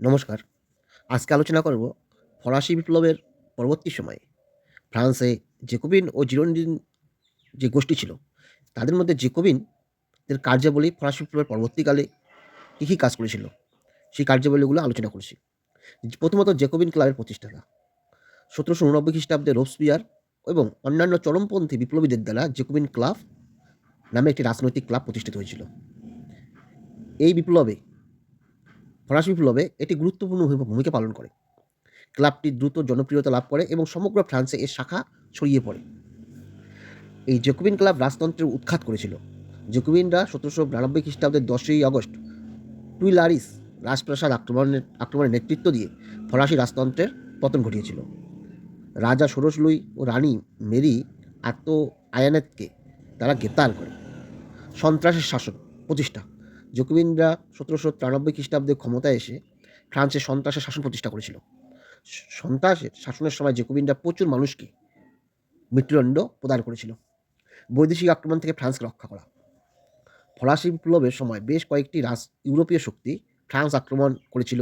নমস্কার। আজকে আলোচনা করব ফরাসি বিপ্লবের পরবর্তী সময়ে। ফ্রান্সে জেকোবিন ও জিরোন্ডিন যে গোষ্ঠী ছিল, তাদের মধ্যে জেকোবিনদের কার্যাবলী ফরাসি বিপ্লবের পরবর্তীকালে কী কী কাজ করেছিল, সেই কার্যাবলীগুলো আলোচনা করছি। প্রথমত জেকোবিন ক্লাবের প্রতিষ্ঠাতা। সতেরোশো উননব্বই খ্রিস্টাব্দে রোবসপিয়ার এবং অন্যান্য চরমপন্থী বিপ্লবীদের দ্বারা জেকোবিন ক্লাব নামে একটি রাজনৈতিক ক্লাব প্রতিষ্ঠিত হয়েছিল। এই বিপ্লবে ফরাসি বিপ্লবে এটি গুরুত্বপূর্ণ ভূমি- ভূমিকা পালন করে। ক্লাবটি দ্রুত জনপ্রিয়তা লাভ করে এবং সমগ্র ফ্রান্সে এর শাখা ছড়িয়ে পড়ে। এই জেকুবিন ক্লাব রাজতন্ত্রের উৎখাত করেছিল। জেকুবিনরা সতেরোশো বিরানব্বই খ্রিস্টাব্দের দশই আগস্ট টুইলারিস রাজপ্রাসাদ আক্রমণের আক্রমণের নেতৃত্ব দিয়ে ফরাসি রাজতন্ত্রের পতন ঘটিয়েছিল। রাজা ষোড়শ লুই ও রানী মেরি আত্ম আয়ানেতকে তারা গ্রেপ্তার করে। সন্ত্রাসের শাসন প্রতিষ্ঠা জকুবিনরা সতেরোশো তিরানব্বই খ্রিস্টাব্দে ক্ষমতায় এসে ফ্রান্সে সন্ত্রাসের শাসন প্রতিষ্ঠা করেছিল। সন্ত্রাসের শাসনের সময় জেকুবিনরা প্রচুর মানুষকে মৃত্যুদণ্ড প্রদান করেছিল। বৈদেশিক আক্রমণ থেকে ফ্রান্সকে রক্ষা করা। ফরাসি বিপ্লবের সময় বেশ কয়েকটি রাজ, ইউরোপীয় শক্তি ফ্রান্স আক্রমণ করেছিল।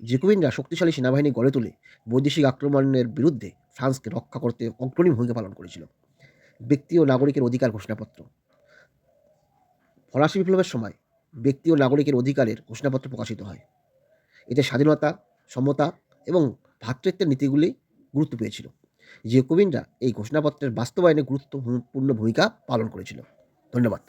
জেকুবিনরা শক্তিশালী সেনাবাহিনী গড়ে তুলে বৈদেশিক আক্রমণের বিরুদ্ধে ফ্রান্সকে রক্ষা করতে অগ্রণী ভূমিকা পালন করেছিল। ব্যক্তি ও নাগরিকের অধিকার ঘোষণাপত্র। ফরাসি বিপ্লবের সময় ব্যক্তি ও নাগরিকের অধিকারের ঘোষণাপত্র প্রকাশিত হয়। এতে স্বাধীনতা, সমতা এবং ভ্রাতৃত্বের নীতিগুলি গুরুত্ব পেয়েছিল। যে কবিনরা এই ঘোষণাপত্রের বাস্তবায়নে গুরুত্বপূর্ণ ভূমিকা পালন করেছিল। ধন্যবাদ।